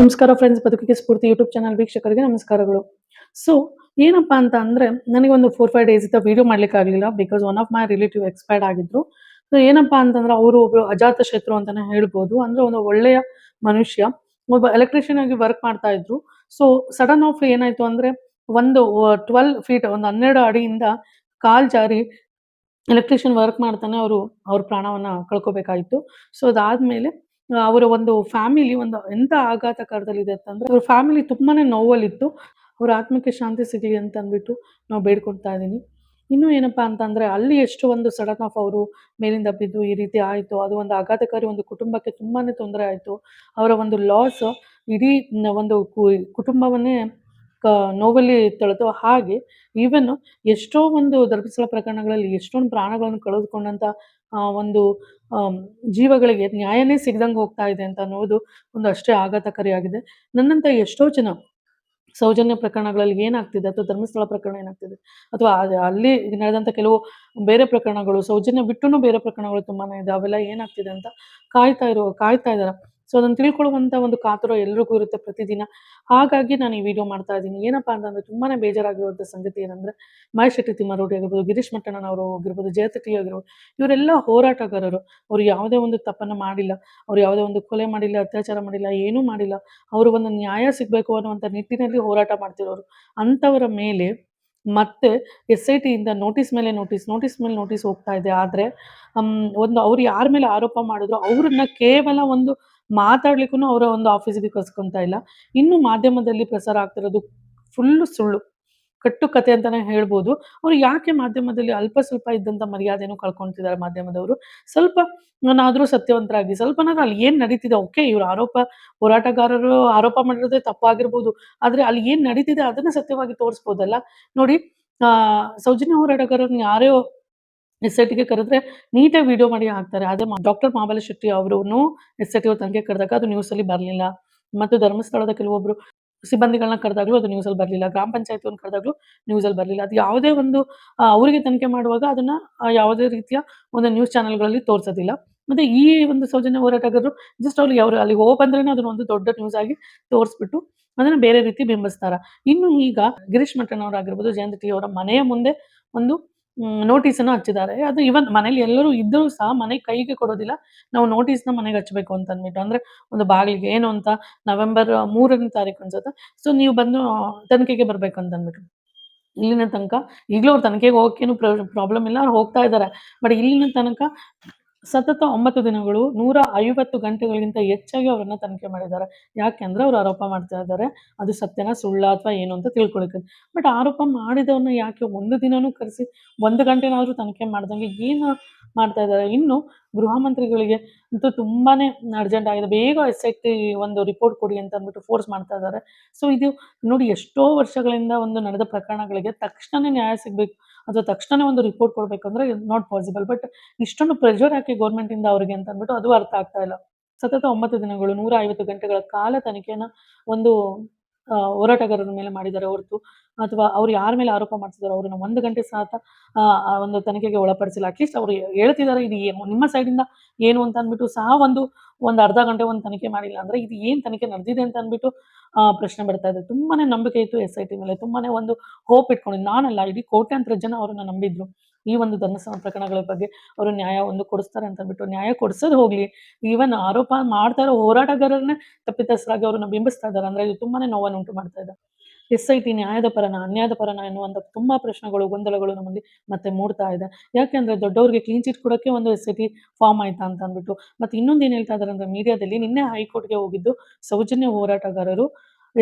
ನಮಸ್ಕಾರ ಫ್ರೆಂಡ್ಸ್ ಬದುಕಿಗೆ ಸ್ಫೂರ್ತಿ YouTube channel ವೀಕ್ಷಕರಿಗೆ ನಮಸ್ಕಾರಗಳು. ಸೊ ಏನಪ್ಪ ಅಂತ ಅಂದ್ರೆ ನನಗೆ ಒಂದು ಫೋರ್ ಫೈವ್ ಡೇಸ್ ಇಂದ ವಿಡಿಯೋ ಮಾಡ್ಲಿಕ್ಕೆ ಆಗಲಿಲ್ಲ because one of my relative expired ಆಗಿದ್ರು. ಸೊ ಏನಪ್ಪ ಅಂತಂದ್ರೆ, ಅವರು ಒಬ್ರು ಅಜಾತ ಶತ್ರು ಅಂತಾನೆ ಹೇಳ್ಬೋದು. ಅಂದ್ರೆ ಒಂದು ಒಳ್ಳೆಯ ಮನುಷ್ಯ. ಒಬ್ಬ ಎಲೆಕ್ಟ್ರಿಷಿಯನ್ ಆಗಿ ವರ್ಕ್ ಮಾಡ್ತಾ ಇದ್ರು. ಸೊ ಸಡನ್ ಆಫ್ ಏನಾಯ್ತು ಅಂದ್ರೆ, ಒಂದು ಟ್ವೆಲ್ ಫೀಟ್ ಒಂದು ಹನ್ನೆರಡು ಅಡಿಯಿಂದ ಕಾಲ್ ಜಾರಿ ಎಲೆಕ್ಟ್ರಿಷಿಯನ್ ವರ್ಕ್ ಮಾಡ್ತಾನೆ ಅವರು, ಅವ್ರ ಪ್ರಾಣವನ್ನ ಕಳ್ಕೋಬೇಕಾಯ್ತು. ಸೊ ಅದಾದ್ಮೇಲೆ ಅವರ ಒಂದು ಫ್ಯಾಮಿಲಿ ಒಂದು ಎಂತ ಆಘಾತಕಾರದಲ್ಲಿದೆ ಅಂತಂದ್ರೆ, ಅವ್ರ ಫ್ಯಾಮಿಲಿ ತುಂಬಾನೇ ನೋವಲ್ಲಿತ್ತು. ಅವ್ರ ಆತ್ಮಕ್ಕೆ ಶಾಂತಿ ಸಿಗಲಿ ಅಂತ ಅಂದ್ಬಿಟ್ಟು ನಾವು ಬೇಡ್ಕೊಳ್ತಾ ಇದ್ದೀನಿ. ಇನ್ನು ಏನಪ್ಪಾ ಅಂತಂದ್ರೆ, ಅಲ್ಲಿ ಎಷ್ಟು ಒಂದು ಸಡನ್ ಆಫ್ ಅವರು ಮೇಲಿಂದ ಬಿದ್ದು ಈ ರೀತಿ ಆಯಿತು, ಅದು ಒಂದು ಆಘಾತಕಾರಿ ಒಂದು ಕುಟುಂಬಕ್ಕೆ ತುಂಬಾನೇ ತೊಂದರೆ ಆಯಿತು. ಅವರ ಒಂದು ಲಾಸ್ ಇಡೀ ಒಂದು ಕುಟುಂಬವನ್ನೇ ನೋವಲ್ಲಿ ತಳೆದು, ಹಾಗೆ ಈವನ್ ಎಷ್ಟೋ ಒಂದು ಧರ್ಮಸ್ಥಳ ಪ್ರಕರಣಗಳಲ್ಲಿ ಎಷ್ಟೊಂದು ಪ್ರಾಣಗಳನ್ನು ಕಳೆದುಕೊಂಡಂತ ಒಂದು ಆಮ್, ಜೀವಗಳಿಗೆ ನ್ಯಾಯನೇ ಸಿಗದಂಗೆ ಹೋಗ್ತಾ ಇದೆ ಅಂತ ಅನ್ನೋದು ಒಂದು ಅಷ್ಟೇ ಆಘಾತಕಾರಿಯಾಗಿದೆ. ನನ್ನಂತ ಎಷ್ಟೋ ಜನ ಸೌಜನ್ಯ ಪ್ರಕರಣಗಳಲ್ಲಿ ಏನಾಗ್ತಿದೆ ಅಥವಾ ಧರ್ಮಸ್ಥಳ ಪ್ರಕರಣ ಏನಾಗ್ತಿದೆ ಅಥವಾ ಅಲ್ಲಿ ನಡೆದಂಥ ಕೆಲವು ಬೇರೆ ಪ್ರಕರಣಗಳು ಸೌಜನ್ಯ ಬಿಟ್ಟು ಬೇರೆ ಪ್ರಕರಣಗಳು ತುಂಬಾನೇ ಇದೆ ಅವೆಲ್ಲ ಏನಾಗ್ತಿದೆ ಅಂತ ಕಾಯ್ತಾ ಇರೋ ಕಾಯ್ತಾ ಇದ್ದಾರೆ ಸೊ ಅದನ್ನ ತಿಳ್ಕೊಳ್ಳುವಂತ ಒಂದು ಕಾತುರ ಎಲ್ರಿಗೂ ಇರುತ್ತೆ ಪ್ರತಿದಿನ. ಹಾಗಾಗಿ ನಾನು ಈ ವಿಡಿಯೋ ಮಾಡ್ತಾ ಇದ್ದೀನಿ. ಏನಪ್ಪಾ ಅಂತಂದ್ರೆ ತುಂಬಾನೇ ಬೇಜಾರಾಗಿರುವಂಥ ಸಂಗತಿ ಏನಂದ್ರೆ ಮಹೇಶ್ ಶೆಟ್ಟಿ ತಿಮ್ಮಾರೋಡಿ ಆಗಿರ್ಬೋದು, ಗಿರೀಶ್ ಮಟ್ಟಣ್ಣನವರು ಆಗಿರ್ಬೋದು ಜಯತಟಿ ಆಗಿರ್ಬೋದು, ಇವರೆಲ್ಲ ಹೋರಾಟಗಾರರು. ಅವ್ರು ಯಾವುದೇ ಒಂದು ತಪ್ಪನ್ನು ಮಾಡಿಲ್ಲ. ಅವ್ರು ಯಾವುದೇ ಒಂದು ಕೊಲೆ ಮಾಡಿಲ್ಲ, ಅತ್ಯಾಚಾರ ಮಾಡಿಲ್ಲ, ಏನೂ ಮಾಡಿಲ್ಲ. ಅವರು ಒಂದು ನ್ಯಾಯ ಸಿಗಬೇಕು ಅನ್ನುವಂಥ ನಿಟ್ಟಿನಲ್ಲಿ ಹೋರಾಟ ಮಾಡ್ತಿರೋರು. ಅಂಥವರ ಮೇಲೆ ಮತ್ತೆ ಎಸ್ ಐ ಟಿಯಿಂದ ನೋಟಿಸ್ ಮೇಲೆ ನೋಟಿಸ್ ನೋಟಿಸ್ ಮೇಲೆ ನೋಟಿಸ್ ಹೋಗ್ತಾ ಇದೆ. ಆದ್ರೆ ಒಂದು ಅವ್ರು ಯಾರ ಮೇಲೆ ಆರೋಪ ಮಾಡಿದ್ರು, ಅವ್ರನ್ನ ಕೇವಲ ಒಂದು ಮಾತಾಡ್ಲಿಕ್ಕೂ ಅವರ ಒಂದು ಆಫೀಸಿಗೆ ಕಸ್ಕೊಂತ ಇಲ್ಲ. ಇನ್ನು ಮಾಧ್ಯಮದಲ್ಲಿ ಪ್ರಸಾರ ಆಗ್ತಿರೋದು ಫುಲ್ಲು ಸುಳ್ಳು. ಕಟ್ಟು ಕತೆ ಅಂತಾನೆ ಹೇಳ್ಬೋದು. ಅವ್ರು ಯಾಕೆ ಮಾಧ್ಯಮದಲ್ಲಿ ಅಲ್ಪ ಸ್ವಲ್ಪ ಇದ್ದಂಥ ಮರ್ಯಾದೆನೂ ಕಳ್ಕೊಂತಿದ್ದಾರೆ ಮಾಧ್ಯಮದವರು? ಸ್ವಲ್ಪ ನಾನಾದರೂ ಸತ್ಯವಂತರಾಗಿ ಸ್ವಲ್ಪನಾದ್ರೂ ಅಲ್ಲಿ ಏನ್ ನಡೀತಿದೆ, ಓಕೆ, ಇವ್ರ ಆರೋಪ, ಹೋರಾಟಗಾರರು ಆರೋಪ ಮಾಡಿರೋದೇ ತಪ್ಪಾಗಿರ್ಬೋದು. ಆದ್ರೆ ಅಲ್ಲಿ ಏನ್ ನಡೀತಿದೆ ಅದನ್ನ ಸತ್ಯವಾಗಿ ತೋರಿಸ್ಬೋದಲ್ಲ? ನೋಡಿ ಸೌಜನ್ಯ ಹೋರಾಟಗಾರರನ್ನ ಯಾರೇ ಎಸ್ ಐ ಟಿಗೆ ಕರೆದ್ರೆ ನೀಟಾಗಿ ವಿಡಿಯೋ ಮಾಡಿ ಹಾಕ್ತಾರೆ. ಆದರೆ ಡಾಕ್ಟರ್ ಮಹಾಬಲ ಶೆಟ್ಟಿ ಅವರು ಎಸ್ ಐ ಟಿ ತನಿಖೆ ಕರೆದಾಗ ಅದು ನ್ಯೂಸ್ ಅಲ್ಲಿ ಬರಲಿಲ್ಲ. ಮತ್ತು ಧರ್ಮಸ್ಥಳದ ಕೆಲವೊಬ್ರು ಸಿಬ್ಬಂದಿಗಳನ್ನ ಕರೆದಾಗಲೂ ಅದು ನ್ಯೂಸ್ ಅಲ್ಲಿ ಬರಲಿಲ್ಲ. ಗ್ರಾಮ ಪಂಚಾಯತ್ ಕರೆದಾಗಲೂ ನ್ಯೂಸ್ ಅಲ್ಲಿ ಬರಲಿಲ್ಲ. ಅದು ಯಾವುದೇ ಒಂದು ಅವರಿಗೆ ತನಿಖೆ ಮಾಡುವಾಗ ಅದನ್ನ ಯಾವುದೇ ರೀತಿಯ ಒಂದು ನ್ಯೂಸ್ ಚಾನೆಲ್ಗಳಲ್ಲಿ ತೋರಿಸೋದಿಲ್ಲ. ಮತ್ತೆ ಈ ಒಂದು ಸೌಜನ್ಯ ಹೋರಾಟಗಾರರು ಜಸ್ಟ್ ಅವ್ರಿಗೆ ಅವರು ಅಲ್ಲಿ ಹೋಗಿ ಬಂದ್ರೇನೆ ಅದನ್ನ ಒಂದು ದೊಡ್ಡ ನ್ಯೂಸ್ ಆಗಿ ತೋರಿಸ್ಬಿಟ್ಟು ಅದನ್ನ ಬೇರೆ ರೀತಿ ಬಿಂಬಿಸ್ತಾರ. ಇನ್ನು ಈಗ ಗಿರೀಶ್ ಮಟ್ಟಣ್ಣ ಜಯಂತಿ ಅವರ ಮನೆಯ ಮುಂದೆ ಒಂದು ನೋಟಿಸ್ ಅನ್ನು ಹಚ್ಚಿದ್ದಾರೆ. ಅದು ಇವನ್ ಮನೇಲಿ ಎಲ್ಲರೂ ಇದ್ದರೂ ಸಹ ಮನೆ ಕೈಗೆ ಕೊಡೋದಿಲ್ಲ. ನಾವು ನೋಟಿಸ್ನ ಮನೆಗೆ ಹಚ್ಚಬೇಕು ಅಂತ ಅಂದ್ಬಿಟ್ಟು. ಅಂದ್ರೆ ಒಂದು ಬಾಗಿಲಿಗೆ ಏನು ಅಂತ ನವೆಂಬರ್ ಮೂರನೇ ತಾರೀಕು ಅನ್ಸುತ್ತೆ. ಸೊ ನೀವು ಬಂದು ತನಿಖೆಗೆ ಬರ್ಬೇಕು ಅಂತ ಅಂದ್ಬಿಟ್ಟು. ಇಲ್ಲಿನ ತನಕ ಈಗಲೂ ಅವ್ರು ತನಿಖೆಗೆ ಹೋಗಕ್ಕೇನು ಪ್ರಾಬ್ಲಮ್ ಇಲ್ಲ. ಅವ್ರು ಹೋಗ್ತಾ ಇದ್ದಾರೆ. ಬಟ್ ಇಲ್ಲಿನ ತನಕ ಸತತ ಒಂಬತ್ತು ದಿನಗಳು ನೂರ ಐವತ್ತು ಗಂಟೆಗಳಿಗಿಂತ ಹೆಚ್ಚಾಗಿ ಅವರನ್ನ ತನಿಖೆ ಮಾಡಿದ್ದಾರೆ. ಯಾಕೆಂದ್ರೆ ಅವ್ರು ಆರೋಪ ಮಾಡ್ತಾ ಇದ್ದಾರೆ. ಅದು ಸತ್ಯನ, ಸುಳ್ಳ ಅಥವಾ ಏನು ಅಂತ ತಿಳ್ಕೊಳಕ್ಕೆ. ಬಟ್ ಆರೋಪ ಮಾಡಿದವ್ರನ್ನ ಯಾಕೆ ಒಂದು ದಿನನೂ ಕರೆಸಿ ಒಂದು ಗಂಟೆನಾದ್ರೂ ತನಿಖೆ ಮಾಡ್ದಂಗೆ ಏನು ಮಾಡ್ತಾ ಇದ್ದಾರೆ? ಇನ್ನು ಗೃಹ ಮಂತ್ರಿಗಳಿಗೆ ಅಂತೂ ತುಂಬಾನೇ ಅರ್ಜೆಂಟ್ ಆಗಿದೆ. ಬೇಗ ಎಸ್ ಐ ಟಿ ಒಂದು ರಿಪೋರ್ಟ್ ಕೊಡಿ ಅಂತ ಅಂದ್ಬಿಟ್ಟು ಫೋರ್ಸ್ ಮಾಡ್ತಾ ಇದ್ದಾರೆ. ಸೊ ಇದು ನೋಡಿ ಎಷ್ಟೋ ವರ್ಷಗಳಿಂದ ಒಂದು ನಡೆದ ಪ್ರಕರಣಗಳಿಗೆ ತಕ್ಷಣನೇ ನ್ಯಾಯ ಸಿಗ್ಬೇಕು. ಅಥವಾ ತಕ್ಷಣ ಒಂದು ರಿಪೋರ್ಟ್ ಕೊಡ್ಬೇಕಂದ್ರೆ ನಾಟ್ ಪಾಸಿಬಲ್ ಬಟ್ ಇಷ್ಟೊಂದು ಪ್ರೆಷರ್ ಹಾಕಿ ಗೌರ್ಮೆಂಟಿಂದ ಅವ್ರಿಗೆ ಅಂತ ಅಂದ್ಬಿಟ್ಟು ಅದು ಅರ್ಥ ಆಗ್ತಾ ಇಲ್ಲ. ಸತತ ಒಂಬತ್ತು ದಿನಗಳು ನೂರ ಐವತ್ತು ಗಂಟೆಗಳ ಕಾಲ ತನಿಖೆನ ಒಂದು ಹೋರಾಟಗಾರರ ಮೇಲೆ ಮಾಡಿದ್ದಾರೆ ಹೊರತು, ಅಥವಾ ಅವ್ರು ಯಾರ ಮೇಲೆ ಆರೋಪ ಮಾಡ್ತಿದ್ದಾರೆ ಅವ್ರನ್ನ ಒಂದು ಗಂಟೆ ಸಹ ಒಂದು ತನಿಖೆಗೆ ಒಳಪಡಿಸಿಲ್ಲ. ಅಟ್ಲೀಸ್ಟ್ ಅವ್ರು ಹೇಳ್ತಿದ್ದಾರೆ, ಇದು ಏನು, ನಿಮ್ಮ ಸೈಡಿಂದ ಏನು ಅಂತ ಅಂದ್ಬಿಟ್ಟು ಸಹ ಒಂದು ಒಂದು ಅರ್ಧ ಗಂಟೆ ಒಂದು ತನಿಖೆ ಮಾಡಿಲ್ಲ ಅಂದ್ರೆ ಇದು ಏನ್ ತನಿಖೆ ನಡೆದಿದೆ ಅಂತ ಅಂದ್ಬಿಟ್ಟು ಪ್ರಶ್ನೆ ಬರ್ತಾ ಇದೆ. ತುಂಬಾನೇ ನಂಬಿಕೆ ಇತ್ತು ಎಸ್ ಐ ಟಿ ಮೇಲೆ. ತುಂಬಾನೇ ಒಂದು ಹೋಪ್ ಇಟ್ಕೊಂಡಿದ್ದು ನಾನಲ್ಲ, ಇಡೀ ಕೋಟ್ಯಾಂತರ ಜನ ಅವ್ರನ್ನ ನಂಬಿದ್ರು. ಈ ಒಂದು ಧರ್ಮಸ್ಥಳ ಪ್ರಕರಣಗಳ ಬಗ್ಗೆ ಅವರು ನ್ಯಾಯ ಒಂದು ಕೊಡಿಸ್ತಾರೆ ಅಂತ ಅಂದ್ಬಿಟ್ಟು ನ್ಯಾಯ ಕೊಡಿಸೋದು ಹೋಗ್ಲಿ. ಈವನ್ ಆರೋಪ ಮಾಡ್ತಾ ಇರೋ ಹೋರಾಟಗಾರರನ್ನೇ ತಪ್ಪಿತಸ್ಥರಾಗಿ ಅವ್ರನ್ನ ಬಿಂಬಿಸ್ತಾ ಇದ್ದಾರೆ. ಅಂದ್ರೆ ಇದು ತುಂಬಾನೇ ನೋವನ್ನು ಉಂಟು ಮಾಡ್ತಾ ಇದೆ. ಎಸ್ ಐ ಟಿ ನ್ಯಾಯದ ಪರನ, ಅನ್ಯಾಯದ ಪರನ ಎನ್ನುವಂತ ತುಂಬಾ ಪ್ರಶ್ನೆಗಳು, ಗೊಂದಲಗಳು ನಮ್ಮಲ್ಲಿ ಮತ್ತೆ ಮೂಡ್ತಾ ಇದೆ. ಯಾಕೆಂದ್ರೆ ದೊಡ್ಡವರಿಗೆ ಕ್ಲೀನ್ ಚೀಟ್ ಕೊಡೋಕೆ ಒಂದು ಎಸ್ ಐ ಟಿ ಫಾರ್ಮ್ ಆಯ್ತಾ ಅಂತ ಅಂದ್ಬಿಟ್ಟು. ಮತ್ತೆ ಇನ್ನೊಂದು ಏನ್ ಹೇಳ್ತಾ ಇದಾರೆ ಅಂದ್ರೆ ಮೀಡಿಯಾದಲ್ಲಿ ನಿನ್ನೆ ಹೈಕೋರ್ಟ್ಗೆ ಹೋಗಿದ್ದು ಸೌಜನ್ಯ ಹೋರಾಟಗಾರರು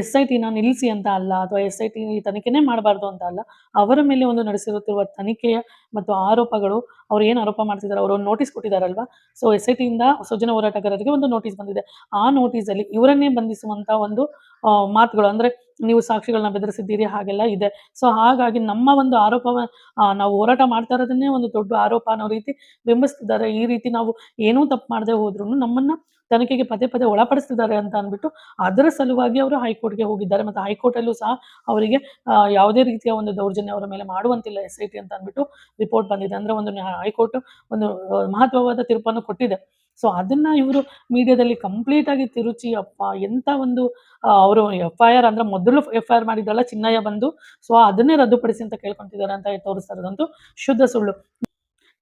ಎಸ್ ಐ ಟಿನ ನಿಲ್ಲಿಸಿ ಅಂತ ಅಲ್ಲ, ಅಥವಾ ಎಸ್ ಐ ಟಿ ತನಿಖೆನೇ ಮಾಡಬಾರ್ದು ಅಂತ ಅಲ್ಲ, ಅವರ ಮೇಲೆ ಒಂದು ನಡೆಸಿರುತ್ತಿರುವ ತನಿಖೆಯ ಮತ್ತು ಆರೋಪಗಳು, ಅವ್ರು ಏನು ಆರೋಪ ಮಾಡ್ತಿದ್ದಾರೆ ಅವರು ನೋಟಿಸ್ ಕೊಟ್ಟಿದ್ದಾರಲ್ವಾ ಸೊ ಎಸ್ ಐ ಟಿಯಿಂದ ಸ್ವಜನ ಹೋರಾಟಗಾರರಿಗೆ ಒಂದು ನೋಟಿಸ್ ಬಂದಿದೆ. ಆ ನೋಟಿಸ್ ಅಲ್ಲಿ ಇವರನ್ನೇ ಬಂಧಿಸುವಂತ ಒಂದು ಮಾತುಗಳು, ಅಂದ್ರೆ ನೀವು ಸಾಕ್ಷಿಗಳನ್ನ ಬೆದರಿಸಿದ್ದೀರಿ, ಹಾಗೆಲ್ಲ ಇದೆ. ಸೊ ಹಾಗಾಗಿ ನಮ್ಮ ಒಂದು ಆರೋಪ ನಾವು ಹೋರಾಟ ಮಾಡ್ತಾ ಇರೋದನ್ನೇ ಒಂದು ದೊಡ್ಡ ಆರೋಪ ಅನ್ನೋ ರೀತಿ ಬಿಂಬಿಸ್ತಿದ್ದಾರೆ. ಈ ರೀತಿ ನಾವು ಏನೂ ತಪ್ಪು ಮಾಡದೆ ಹೋದ್ರು ನಮ್ಮನ್ನ ತನಿಖೆಗೆ ಪದೇ ಪದೇ ಒಳಪಡಿಸ್ತಿದ್ದಾರೆ ಅಂತ ಅಂದ್ಬಿಟ್ಟು ಅದರ ಸಲುವಾಗಿ ಅವರು ಹೈಕೋರ್ಟ್‌ಗೆ ಹೋಗಿದ್ದಾರೆ. ಮತ್ತು ಹೈಕೋರ್ಟಲ್ಲೂ ಸಹ ಅವರಿಗೆ ಯಾವುದೇ ರೀತಿಯ ಒಂದು ದೌರ್ಜನ್ಯ ಅವರ ಮೇಲೆ ಮಾಡುವಂತಿಲ್ಲ ಎಸ್ ಐ ಟಿ ಅಂತ ಅಂದ್ಬಿಟ್ಟು ರಿಪೋರ್ಟ್ ಬಂದಿದೆ. ಅಂದ್ರೆ ಒಂದು ಹೈಕೋರ್ಟ್ ಒಂದು ಮಹತ್ವವಾದ ತೀರ್ಪನ್ನು ಕೊಟ್ಟಿದೆ. ಸೊ, ಅದನ್ನ ಇವರು ಮೀಡಿಯಾದಲ್ಲಿ ಕಂಪ್ಲೀಟ್ ಆಗಿ ತಿರುಚಿ, ಅಪ್ಪ, ಎಂತ ಒಂದು ಅವರು ಎಫ್ ಐ ಆರ್ ಅಂದ್ರೆ ಮೊದಲು ಎಫ್ ಐ ಆರ್ ಮಾಡಿದ್ರಲ್ಲ ಚಿನ್ನಯ್ಯ ಬಂದು, ಸೊ, ಅದನ್ನೇ ರದ್ದುಪಡಿಸಿ ಅಂತ ಕೇಳ್ಕೊಂತಿದ್ದಾರೆ ಅಂತ ತೋರಿಸ್ತಾ ಇರೋದಂತೂ ಶುದ್ಧ ಸುಳ್ಳು.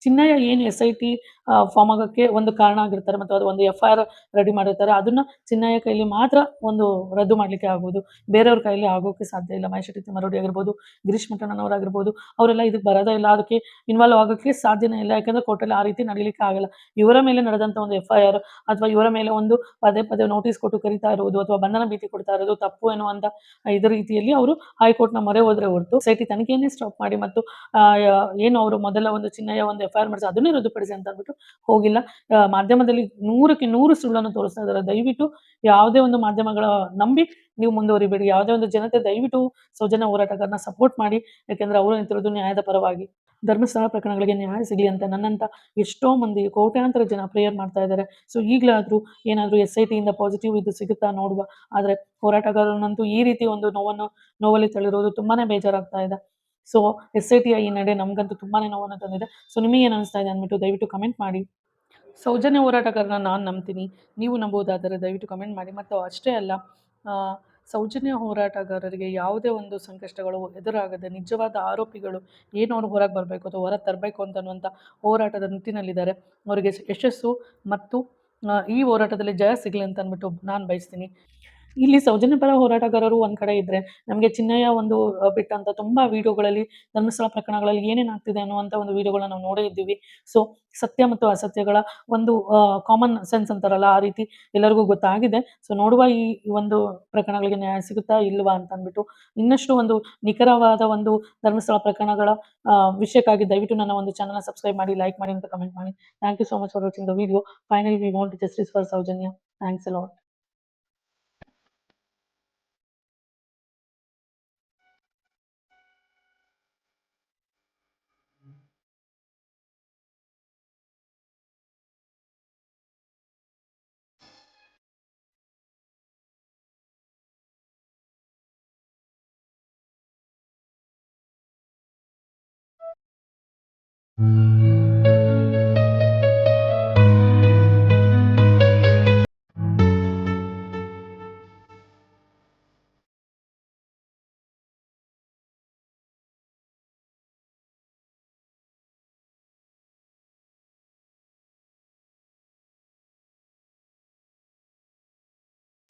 ಚಿನ್ನಯ್ಯ ಏನು ಎಸ್ ಐ ಟಿ ಫಾರ್ಮ್ ಆಗೋಕ್ಕೆ ಒಂದು ಕಾರಣ ಆಗಿರ್ತಾರೆ ಮತ್ತು ಅದು ಒಂದು ಎಫ್ ಐ ಆರ್ ರೆಡಿ ಮಾಡಿರ್ತಾರೆ. ಅದನ್ನ ಚಿನ್ನಯ್ಯ ಕೈಲಿ ಮಾತ್ರ ಒಂದು ರದ್ದು ಮಾಡ್ಲಿಕ್ಕೆ ಆಗುವುದು. ಬೇರೆಯವ್ರ ಕೈಯಲ್ಲಿ ಆಗೋಕೆ ಸಾಧ್ಯ ಇಲ್ಲ. ಮಹೇಶ್ ಶೆಟ್ಟಿ ಆಗಿರಬಹುದು ಆಗಿರ್ಬೋದು, ಗಿರೀಶ್ ಮಠಣ್ಣನವರಾಗಿರ್ಬೋದು ಅವರೆಲ್ಲ ಇದಕ್ಕೆ ಬರೋದೇ ಇಲ್ಲ. ಅದಕ್ಕೆ ಇನ್ವಾಲ್ವ್ ಆಗೋಕ್ಕೆ ಸಾಧ್ಯನೇ ಇಲ್ಲ. ಯಾಕಂದ್ರೆ ಕೋರ್ಟಲ್ಲಿ ಆ ರೀತಿ ನಡೀಲಿಕ್ಕೆ ಆಗಲ್ಲ. ಇವರ ಮೇಲೆ ನಡೆದಂಥ ಒಂದು ಎಫ್ ಐ ಆರ್ ಅಥವಾ ಇವರ ಮೇಲೆ ಒಂದು ಪದೇ ಪದೇ ನೋಟಿಸ್ ಕೊಟ್ಟು ಕರಿತಾ ಇರುವುದು ಅಥವಾ ಬಂಧನ ಭೀತಿ ಕೊಡ್ತಾ ಇರೋದು ತಪ್ಪು ಎನ್ನುವಂತ ಇದೇ ರೀತಿಯಲ್ಲಿ ಅವರು ಹೈಕೋರ್ಟ್‌ನ ಮೊರೆ ಹೋದ್ರೆ ಹೊರತು ಸೈಟಿ ತನಿಖೆಯನ್ನೇ ಸ್ಟಾಪ್ ಮಾಡಿ ಮತ್ತು ಏನು ಅವರು ಮೊದಲ ಒಂದು ಚಿನ್ನಯ ಒಂದು ಎಫ್.ಐ.ಆರ್ ಮಾಡಿಸಿ, ಅದನ್ನೇ ರದ್ದುಪಡಿಸಿ ಅಂತ ಅಂದ್ಬಿಟ್ಟು ಹೋಗಿಲ್ಲ. ಮಾಧ್ಯಮದಲ್ಲಿ ನೂರಕ್ಕೆ ನೂರು ಸುಳ್ಳನ್ನು ತೋರಿಸ್ತಾ ಇದ್ದಾರೆ. ದಯವಿಟ್ಟು ಯಾವುದೇ ಒಂದು ಮಾಧ್ಯಮಗಳ ನಂಬಿ ನೀವು ಮುಂದುವರಿಬೇಡಿ. ಯಾವುದೇ ಒಂದು ಜನತೆ ದಯವಿಟ್ಟು ಸೌಜನ್ಯ ಹೋರಾಟಗಾರನ ಸಪೋರ್ಟ್ ಮಾಡಿ. ಯಾಕೆಂದ್ರೆ ಅವರು ನಿಂತಿರೋದು ನ್ಯಾಯದ ಪರವಾಗಿ. ಧರ್ಮಸ್ಥಳ ಪ್ರಕರಣಗಳಿಗೆ ನ್ಯಾಯ ಸಿಗಲಿ ಅಂತ ನನ್ನಂತ ಎಷ್ಟೋ ಮಂದಿ ಕೋಟ್ಯಾಂತರ ಜನ ಪ್ರೇಯರ್ ಮಾಡ್ತಾ ಇದ್ದಾರೆ. ಸೊ ಈಗಲಾದ್ರೂ ಏನಾದ್ರೂ ಎಸ್ ಐ ಟಿಯಿಂದ ಪಾಸಿಟಿವ್ ಇದು ಸಿಗುತ್ತಾ ನೋಡುವ. ಆದ್ರೆ ಹೋರಾಟಗಾರನಂತೂ ಈ ರೀತಿ ಒಂದು ನೋವನ್ನು, ನೋವಲ್ಲಿ ತಳಿರೋದು ತುಂಬಾನೇ ಬೇಜಾರಾಗ್ತಾ ಇದೆ. ಸೊ ಎಸ್ ಐ ಟಿ ಐ ನಡೆ ನಮ್ಗಂತೂ ತುಂಬಾನೇ ನೋವನ್ನು ತಂದಿದೆ. ಸೊ ನಿಮಗೇನು ಅನಿಸ್ತಾ ಇದೆ ಅಂದ್ಬಿಟ್ಟು ದಯವಿಟ್ಟು ಕಮೆಂಟ್ ಮಾಡಿ. ಸೌಜನ್ಯ ಹೋರಾಟಗಾರನ ನಾನು ನಂಬ್ತೀನಿ. ನೀವು ನಂಬೋದಾದರೆ ದಯವಿಟ್ಟು ಕಮೆಂಟ್ ಮಾಡಿ. ಮತ್ತು ಅಷ್ಟೇ ಅಲ್ಲ ಸೌಜನ್ಯ ಹೋರಾಟಗಾರರಿಗೆ ಯಾವುದೇ ಒಂದು ಸಂಕಷ್ಟಗಳು ಎದುರಾಗದೆ ನಿಜವಾದ ಆರೋಪಿಗಳು ಏನು ಅವ್ರು ಹೊರಗೆ ಬರಬೇಕು ಅಥವಾ ಹೊರಗೆ ತರಬೇಕು ಅಂತ ಅನ್ನುವಂಥ ಹೋರಾಟದ ನಿಟ್ಟಿನಲ್ಲಿದ್ದಾರೆ. ಅವರಿಗೆ ಯಶಸ್ಸು ಮತ್ತು ಈ ಹೋರಾಟದಲ್ಲಿ ಜಯ ಸಿಗಲಿ ಅಂತ ಅಂದ್ಬಿಟ್ಟು ನಾನು ಬಯಸ್ತೀನಿ. ಇಲ್ಲಿ ಸೌಜನ್ಯ ಪರ ಹೋರಾಟಗಾರರು ಒಂದ್ ಕಡೆ ಇದ್ರೆ, ನಮಗೆ ಚಿನ್ನಯ್ಯ ಒಂದು ಬಿಟ್ಟಂತ ತುಂಬಾ ವಿಡಿಯೋಗಳಲ್ಲಿ ಧರ್ಮಸ್ಥಳ ಪ್ರಕರಣಗಳಲ್ಲಿ ಏನೇನಾಗ್ತಿದೆ ಅನ್ನುವಂತ ಒಂದು ವಿಡಿಯೋಗಳನ್ನ ನಾವು ನೋಡೇ ಇದ್ದೀವಿ. ಸೊ ಸತ್ಯ ಮತ್ತು ಅಸತ್ಯಗಳ ಒಂದು ಕಾಮನ್ ಸೆನ್ಸ್ ಅಂತಾರಲ್ಲ ಆ ರೀತಿ ಎಲ್ಲರಿಗೂ ಗೊತ್ತಾಗಿದೆ. ಸೊ ನೋಡುವ ಈ ಒಂದು ಪ್ರಕರಣಗಳಿಗೆ ನ್ಯಾಯ ಸಿಗುತ್ತಾ ಇಲ್ವಾ ಅಂತ ಅಂದ್ಬಿಟ್ಟು. ಇನ್ನಷ್ಟು ಒಂದು ನಿಖರವಾದ ಒಂದು ಧರ್ಮಸ್ಥಳ ಪ್ರಕರಣಗಳ ವಿಷಯಕ್ಕಾಗಿ ದಯವಿಟ್ಟು ನನ್ನ ಒಂದು ಚಾನಲ್‌ನ ಸಬ್ಸ್ಕ್ರೈಬ್ ಮಾಡಿ, ಲೈಕ್ ಮಾಡಿ ಅಂತ ಕಮೆಂಟ್ ಮಾಡಿ. Thank you so much for watching the video. Finally we want justice for Soujanya. Thanks uh Mm-hmm.